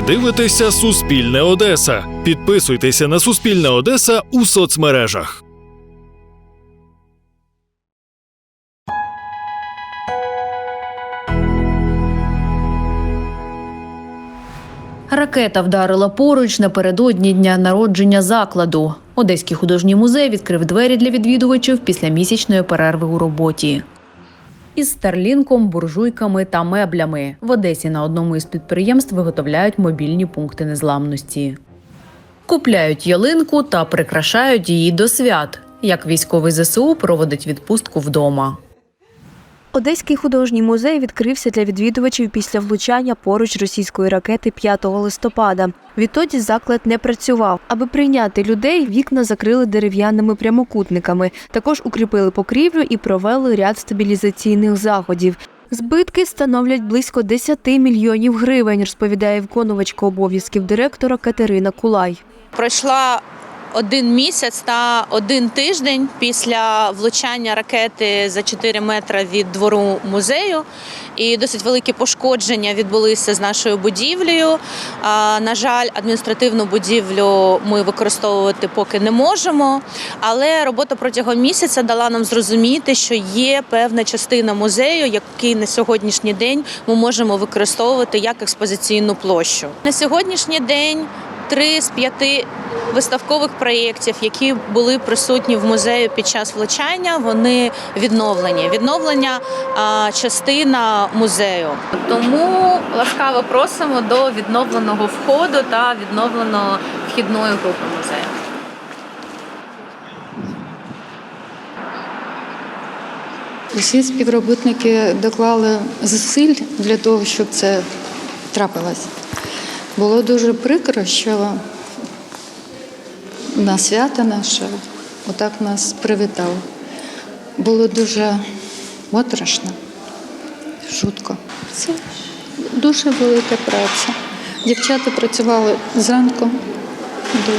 Ви дивитеся Суспільне Одеса. Підписуйтеся на Суспільне Одеса у соцмережах. Ракета вдарила поруч напередодні дня народження закладу. Одеський художній музей відкрив двері для відвідувачів після місячної перерви у роботі. Із старлінком, буржуйками та меблями в Одесі на одному із підприємств виготовляють мобільні пункти незламності. Купляють ялинку та прикрашають її до свят, як військовий ЗСУ проводить відпустку вдома. Одеський художній музей відкрився для відвідувачів після влучання поруч російської ракети 5 листопада. Відтоді заклад не працював. Аби прийняти людей, вікна закрили дерев'яними прямокутниками. Також укріпили покрівлю і провели ряд стабілізаційних заходів. Збитки становлять близько 10 мільйонів гривень, розповідає виконувачка обов'язків директора Катерина Кулай. Пройшла один місяць та один тиждень після влучання ракети за 4 метри від двору музею. І досить великі пошкодження відбулися з нашою будівлею. На жаль, адміністративну будівлю ми використовувати поки не можемо. Але робота протягом місяця дала нам зрозуміти, що є певна частина музею, який на сьогоднішній день ми можемо використовувати як експозиційну площу. На сьогоднішній день три з п'яти виставкових проєктів, які були присутні в музею під час влучання, вони відновлені. Відновлення а, частина музею. Тому ласкаво просимо до відновленого входу та відновленої вхідної групи музею. Усі співробітники доклали зусиль для того, щоб це трапилось. Було дуже прикро, що на свято наше отак нас привітав. Було дуже моторошно, шутко. Це дуже велика праця. Дівчата працювали зранку до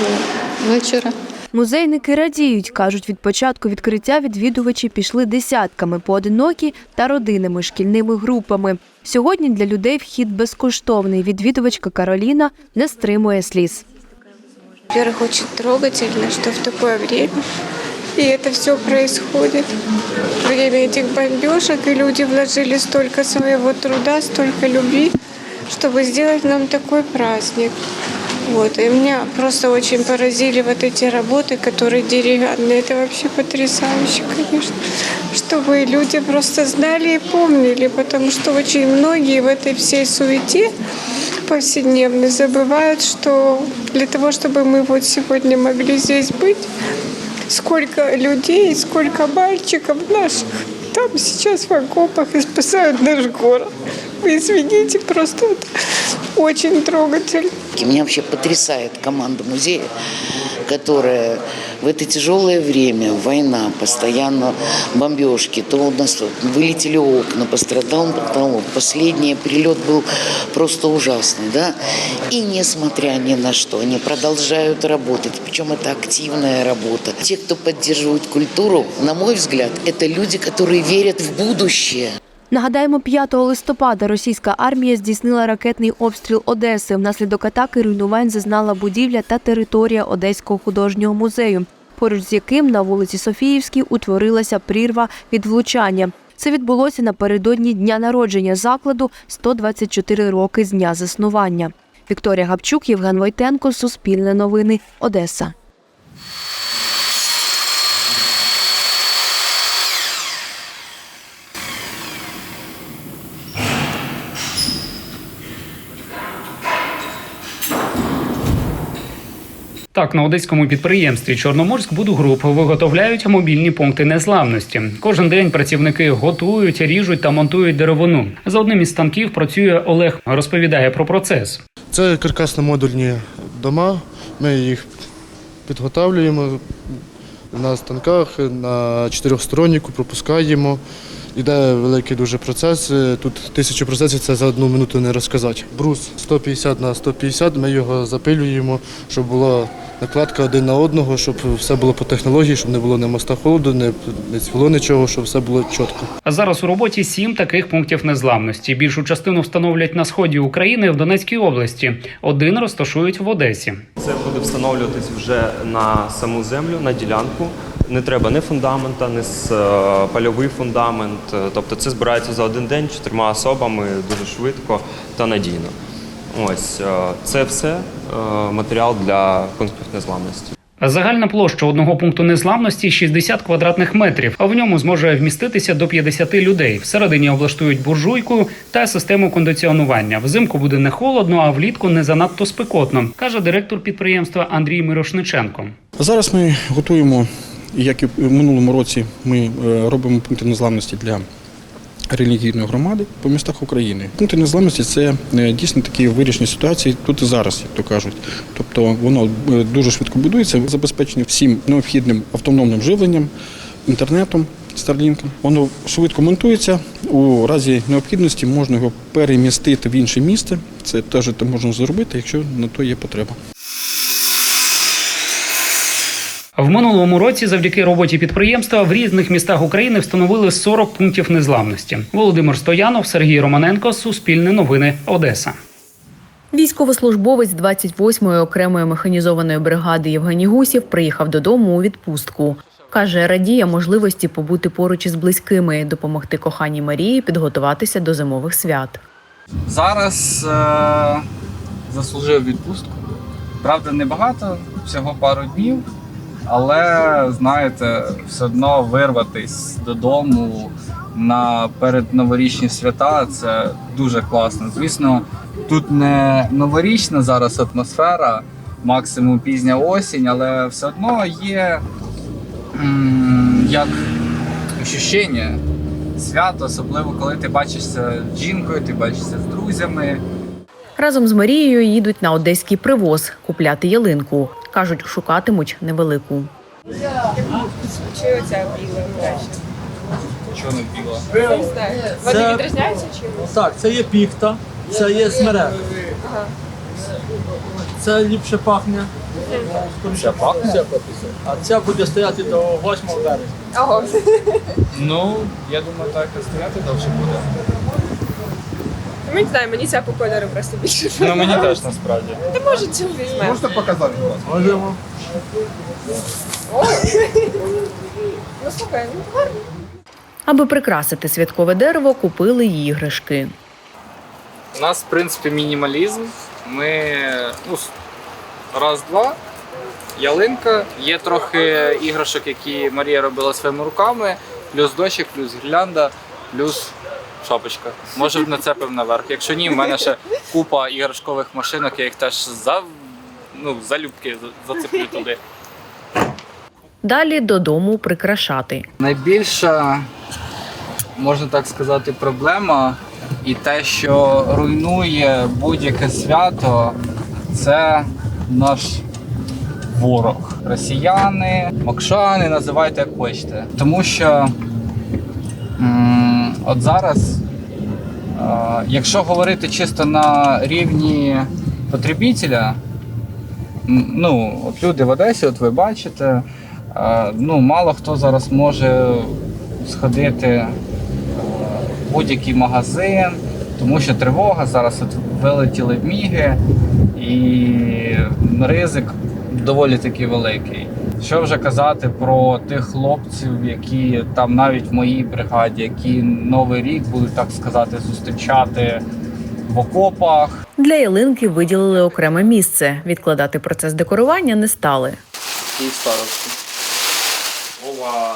вечора. Музейники радіють, кажуть, від початку відкриття відвідувачі пішли десятками поодинокі та родинами, шкільними групами. Сьогодні для людей вхід безкоштовний. Відвідувачка Кароліна не стримує сліз. Во-первых, очень трогательно, что в такое время и это все происходит. Время этих бомбежек, и люди вложили столько своего труда, столько любви, чтобы сделать нам такой праздник. Вот. И меня просто очень поразили вот эти работы, которые деревянные. Это вообще потрясающе, конечно. Чтобы люди просто знали и помнили, потому что очень многие в этой всей суете повседневной забывают, что для того, чтобы мы вот сегодня могли здесь быть, сколько людей, сколько мальчиков наших там сейчас в окопах и спасают наш город. Вы извините, просто вот очень трогательно. Меня вообще потрясает команда музея, которая в это тяжелое время, война, постоянно бомбежки, то у нас вылетели окна, пострадал потолок. Последний прилет был просто ужасный, да. И несмотря ни на что, они продолжают работать, причем это активная работа. Те, кто поддерживает культуру, на мой взгляд, это люди, которые верят в будущее. Нагадаємо, 5 листопада російська армія здійснила ракетний обстріл Одеси. Внаслідок атаки руйнувань зазнала будівля та територія Одеського художнього музею, поруч з яким на вулиці Софіївській утворилася прірва від влучання. Це відбулося напередодні дня народження закладу 124 роки з дня заснування. Вікторія Гапчук, Євген Войтенко, Суспільне новини, Одеса. Так, на одеському підприємстві Чорноморськ Будгруп виготовляють мобільні пункти незламності. Кожен день працівники готують, ріжуть та монтують деревину. За одним із станків працює Олег. Розповідає про процес. Це каркасно-модульні дома. Ми їх підготовлюємо на станках, на чотирьохсторонніку пропускаємо. Іде великий дуже процес. Тут тисячу процесів це за одну минуту не розказати. Брус 150 на 150, ми його запилюємо, щоб було накладка один на одного, щоб все було по технології, щоб не було ні моста холоду, не, не цвіло нічого, щоб все було чітко. А зараз у роботі сім таких пунктів незламності. Більшу частину встановлять на сході України в Донецькій області. Один розташують в Одесі. Це буде встановлюватись вже на саму землю, на ділянку. Не треба ні фундамента, ні е, польовий фундамент. Е, Тобто це збирається за один день чотирма особами дуже швидко та надійно. Ось е, це все матеріал для пунктів незламності. Загальна площа одного пункту незламності 60 квадратних метрів, а в ньому зможе вміститися до 50 людей. Всередині облаштують буржуйку та систему кондиціонування. Взимку буде не холодно, а влітку не занадто спекотно, каже директор підприємства Андрій Мирошниченко. Зараз ми готуємо, як і в минулому році, ми е, робимо пункти незламності для релігійної громади по містах України. Пункти незламності це е, дійсно такі вирішення ситуації тут і зараз, як то кажуть. Тобто воно е, дуже швидко будується, забезпечені всім необхідним автономним живленням, інтернетом. Starlink. Воно швидко монтується. У разі необхідності можна його перемістити в інше місце. Це теж можна зробити, якщо на то є потреба. В минулому році, завдяки роботі підприємства, в різних містах України встановили 40 пунктів незламності. Володимир Стоянов, Сергій Романенко, Суспільне новини, Одеса. Військовослужбовець 28-ї окремої механізованої бригади Євгеній Гусів приїхав додому у відпустку. Каже, радіє можливості побути поруч із близькими, допомогти коханій Марії підготуватися до зимових свят. Зараз е- заслужив відпустку. Правда, небагато, всього пару днів. Але знаєте, все одно вирватись додому на передноворічні свята це дуже класно. Звісно, тут не новорічна зараз атмосфера, максимум пізня осінь, але все одно є як ощущення свято, особливо коли ти бачишся з жінкою, ти бачишся з друзями. Разом з Марією їдуть на одеський привоз купляти ялинку. Кажуть, шукатимуть невелику. Чи оця біла краще? Чого не біла? Вони відрізняються чимось? Так, це є піхта, це є смерек. Це ліпше пахне. Це пахне? А ця буде стояти до 8 березня. Ого. Ну, я думаю, так і стояти довше буде. Ми не знаю, мені ця по кольору просто більше. Ну мені теж насправді. Та може цю візьмемо. Можемо. Ну слухай, ну гарно. Аби прикрасити святкове дерево, купили й іграшки. У нас, в принципі, мінімалізм. Ми ну, раз-два. Ялинка. Є трохи іграшок, які Марія робила своїми руками, плюс дощик, плюс гірлянда, плюс шапочка. Може б нацепив наверх. Якщо ні, в мене ще купа іграшкових машинок, я їх теж за, ну, залюбки за- зацеплю туди. Далі додому прикрашати. Найбільша, можна так сказати, проблема і те, що руйнує будь-яке свято, це наш ворог. Росіяни, мокшани, називайте як хочете. Тому що м, от зараз, е, якщо говорити чисто на рівні потребителя, ну, от люди в Одесі, от ви бачите, Е, Ну, мало хто зараз може сходити е, в будь-який магазин, тому що тривога, зараз от вилетіли міги і ризик доволі таки великий. Що вже казати про тих хлопців, які там навіть в моїй бригаді, які новий рік будуть так сказати зустрічати в окопах, Для ялинки виділили окреме місце. Відкладати процес декорування не стали. і старості. Ова!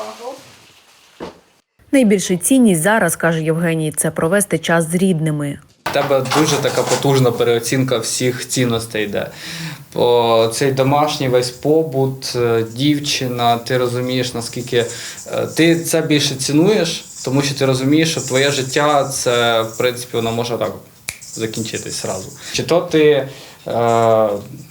Найбільша цінність зараз, каже Євгеній, це провести час з рідними. Тебе дуже така потужна переоцінка всіх цінностей йде. Бо цей домашній весь побут, е, дівчина, ти розумієш, наскільки е, ти це більше цінуєш, тому що ти розумієш, що твоє життя це, в принципі, воно може так закінчитись зразу. Чи то ти е,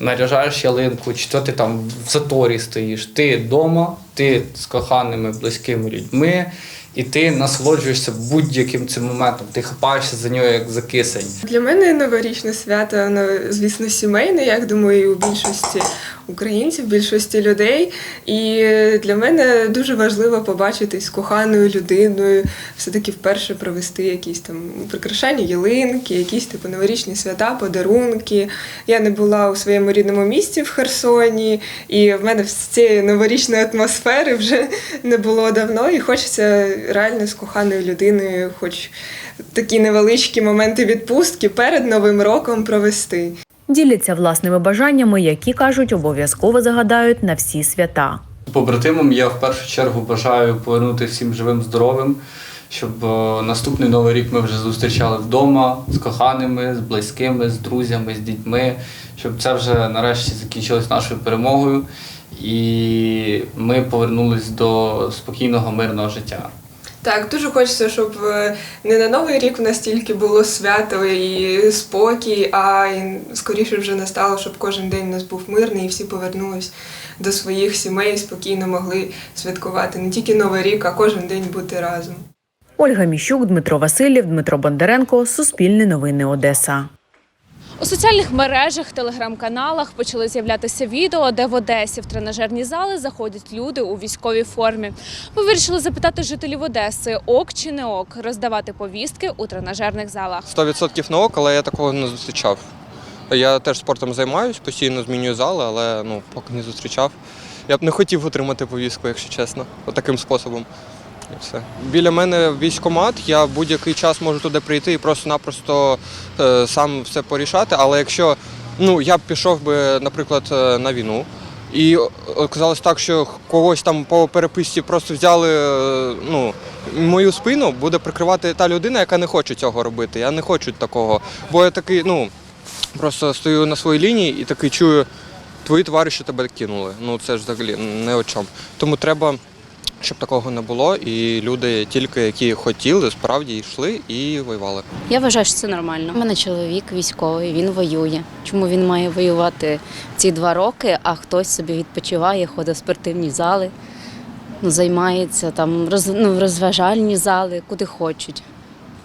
наряжаєш ялинку, чи то ти там в заторі стоїш. Ти вдома, ти з коханими, близькими людьми, і ти насолоджуєшся будь-яким цим моментом. Ти хапаєшся за нього як за кисень. Для мене новорічне свято, воно, звісно, сімейне, як думаю, і у більшості українців, більшості людей. І для мене дуже важливо побачитись з коханою людиною, все-таки вперше провести якісь там прикрашання ялинки, якісь типу новорічні свята, подарунки. Я не була у своєму рідному місті в Херсоні, і в мене цієї новорічної атмосфери вже не було давно. І хочеться реально з коханою людиною, хоч такі невеличкі моменти відпустки перед Новим роком провести. Діляться власними бажаннями, які кажуть, обов'язково загадають на всі свята. Побратимам я в першу чергу бажаю повернути всім живим, здоровим, щоб е, наступний новий рік ми вже зустрічали вдома з коханими, з близькими, з друзями, з дітьми, щоб це вже нарешті закінчилось нашою перемогою, і ми повернулись до спокійного мирного життя. Так, дуже хочеться, щоб е, не на новий рік в нас тільки було свято і спокій, а й скоріше вже настало, щоб кожен день у нас був мирний і всі повернулись до своїх сімей, спокійно могли святкувати не тільки новий рік, а кожен день бути разом. Ольга Міщук, Дмитро Васильєв, Дмитро Бондаренко, Суспільне новини Одеса. У соціальних мережах, телеграм-каналах почали з'являтися відео, де в Одесі в тренажерні зали заходять люди у військовій формі. Ми вирішили запитати жителів Одеси, ок чи не ок, роздавати повістки у тренажерних залах. 100% на ок, але я такого не зустрічав. Я теж спортом займаюсь, постійно змінюю зали, але ну, поки не зустрічав. Я б не хотів отримати повістку, якщо чесно, таким способом. І все. Біля мене військкомат, я будь-який час можу туди прийти і просто-напросто е, сам все порішати. Але якщо ну, я б пішов би, наприклад, е, на війну, і оказалось так, що когось там по переписці просто взяли е, ну, мою спину, буде прикривати та людина, яка не хоче цього робити. Я не хочу такого. Бо я такий, ну, просто стою на своїй лінії і такий чую, твої товариші тебе кинули. Ну це ж взагалі не о чому. Тому треба, щоб такого не було, і люди, тільки які хотіли, справді йшли і воювали. Я вважаю, що це нормально. У мене чоловік військовий, він воює. Чому він має воювати ці два роки, а хтось собі відпочиває, ходить в спортивні зали, ну, займається там роз, ну, в розважальні зали, куди хочуть.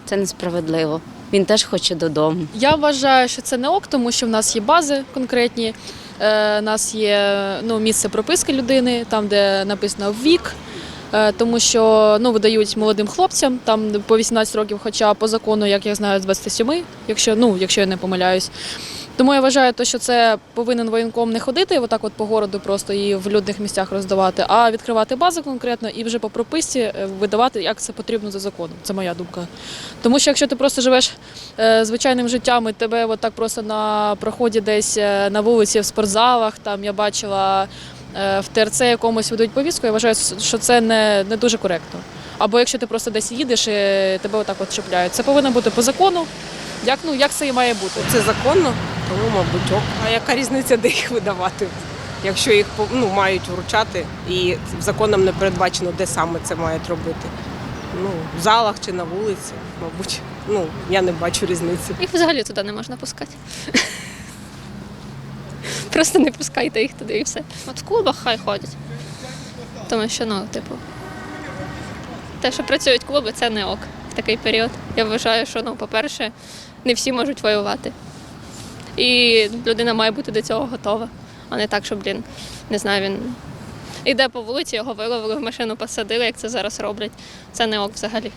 Це несправедливо. Він теж хоче додому. Я вважаю, що це не ок, тому що в нас є бази конкретні. Е, У нас є ну, місце прописки людини, там, де написано вік. Е, Тому що ну, видають молодим хлопцям там по 18 років, хоча по закону, як я знаю, з 27, якщо, ну, якщо я не помиляюсь. Тому я вважаю, що це повинен воєнком не ходити отак от по городу просто і в людних місцях роздавати, а відкривати бази конкретно і вже по прописці е, видавати, як це потрібно за законом. Це моя думка. Тому що якщо ти просто живеш е, звичайним життям, і тебе от так просто на проході десь на вулиці, в спортзалах, там я бачила в ТРЦ якомусь видають повістку, я вважаю, що це не, не дуже коректно. Або якщо ти просто десь їдеш і тебе отак от чіпляють. Це повинно бути по закону. Як, ну, як це і має бути? Це законно, тому, мабуть, ок. А яка різниця, де їх видавати? Якщо їх ну, мають вручати, і законом не передбачено, де саме це мають робити. Ну, в залах чи на вулиці, мабуть. Ну, я не бачу різниці. Їх взагалі туди не можна пускати. Просто не пускайте їх туди і все. От в клубах хай ходять. Тому що, ну, типу, те, що працюють клуби, це не ок в такий період. Я вважаю, що, ну, по-перше, не всі можуть воювати. І людина має бути до цього готова, а не так, що, блін, не знаю, він іде по вулиці, його виловили в машину, посадили, як це зараз роблять. Це не ок взагалі.